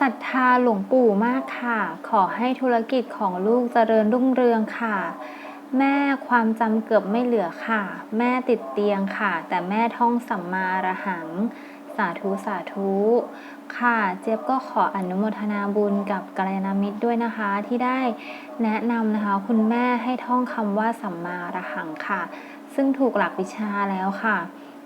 ศรัทธาหลวงปู่มากค่ะ ขอให้ธุรกิจของลูกเจริญรุ่งเรืองค่ะ แม่ความจำเกือบไม่เหลือค่ะ แม่ติดเตียงค่ะ แต่แม่ท่องสัมมาอรหัง สาธุสาธุ ค่ะ เจี๊ยบก็ขออนุโมทนาบุญกับกัลยาณมิตรด้วยนะคะ ที่ได้แนะนำนะคะ คุณแม่ให้ท่องคำว่าสัมมาอรหังค่ะ ซึ่งถูกหลักวิชาแล้วค่ะ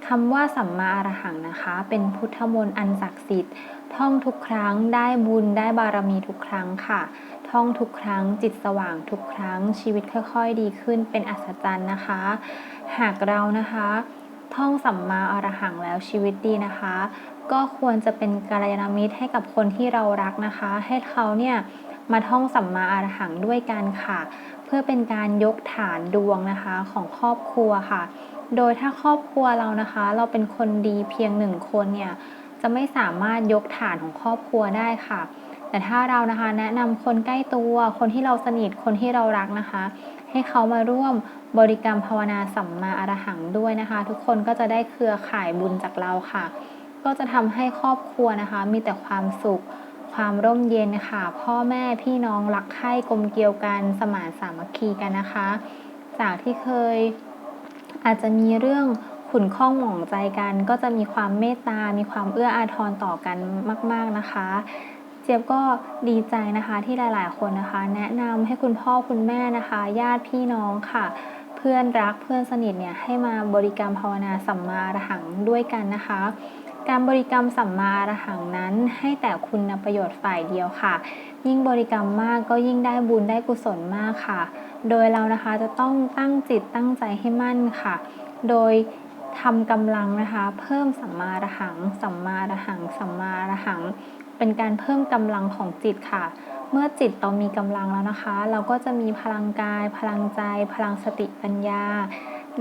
คำว่าสัมมาอรหังนะคะ เป็นพุทธมนต์อันศักดิ์สิทธิ์ ท่องทุกครั้งได้บุญได้บารมีทุกครั้งค่ะ ท่องทุกครั้งจิตสว่างทุกครั้งชีวิตค่อยๆ ดีขึ้นเป็นอัศจรรย์นะคะ หากเรานะคะ ท่องสัมมาอรหังแล้วชีวิตดีนะคะ ก็ควรจะเป็นกัลยาณมิตรให้กับคนที่เรารักนะคะ ให้เขาเนี่ยมาท่องสัมมาอรหังด้วยกันค่ะ เพื่อเป็นการยกฐานดวงนะคะของครอบครัวค่ะ โดยถ้าครอบครัวเรานะคะ เราเป็นคนดีเพียงหนึ่งคนเนี่ยจะไม่สามารถยกฐานของครอบครัวได้ค่ะ แต่ถ้าเรานะคะแนะนำคนใกล้ตัวคนที่เราสนิทคนที่เรารักนะคะ ให้เขามาร่วมบริกรรมภาวนาสัมมาอรหังด้วยนะคะ ทุกคนก็จะได้เครือข่ายบุญจากเราค่ะ ก็จะทำให้ครอบครัวนะคะ มีแต่ความสุขความร่มเย็นค่ะ พ่อแม่พี่น้องรักใคร่กลมเกลียวกันสมานสามัคคีกันนะคะ จากที่เคย อาจจะมีเรื่องขุนข้องหมองใจกัน ก็จะมีความเมตตา มีความเอื้ออาทรต่อกันมาก ๆนะคะ เจี๊ยบก็ดีใจนะคะที่หลาย ๆ คนนะคะ แนะนำให้คุณพ่อคุณแม่นะคะ ญาติพี่น้องค่ะ เพื่อนรักเพื่อนสนิทเนี่ยให้มาบริกรรมภาวนาสัมมาระหังด้วยกันนะคะ การบริกรรมสัมมาอรหังนั้นให้แต่คุณประโยชน์ฝ่ายเดียวค่ะ ยิ่งบริกรรมมากก็ยิ่งได้บุญได้กุศลมากค่ะ โดยเรานะคะจะต้องตั้งจิตตั้งใจให้มั่นค่ะ โดยทำกำลังนะคะ เพิ่มสัมมาอรหัง สัมมาอรหัง สัมมาอรหัง เป็นการเพิ่มกำลังของจิตค่ะ เมื่อจิตเรามีกำลังแล้วนะคะ เราก็จะมีพลังกาย พลังใจ พลังสติปัญญา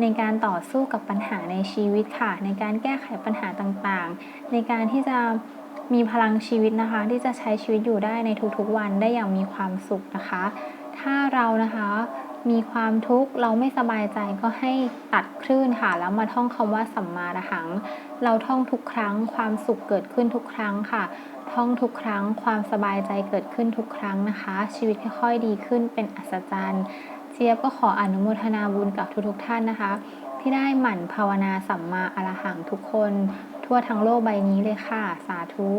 ในการต่อสู้กับปัญหาในชีวิตค่ะ ในการแก้ไขปัญหาต่างๆ ในการที่จะมีพลังชีวิตนะคะ ที่จะใช้ชีวิตอยู่ได้ในทุกๆวันได้อย่างมีความสุขนะคะ ถ้าเรานะคะมีความทุกข์เราไม่สบายใจก็ให้ตัดคลื่นค่ะ แล้วมาท่องคำว่าสัมมาอรหัง เราท่องทุกครั้งความสุขเกิดขึ้นทุกครั้งค่ะ ท่องทุกครั้งความสบายใจเกิดขึ้นทุกครั้งนะคะ ชีวิตค่อยๆดีขึ้นเป็นอัศจรรย์ เจี๊ยบก็ขออนุโมทนาบุญกับทุกๆท่านนะคะ ที่ได้หมั่นภาวนาสัมมาอรหังทุกคน ทั่วทั้งโลกใบนี้เลยค่ะ สาธุ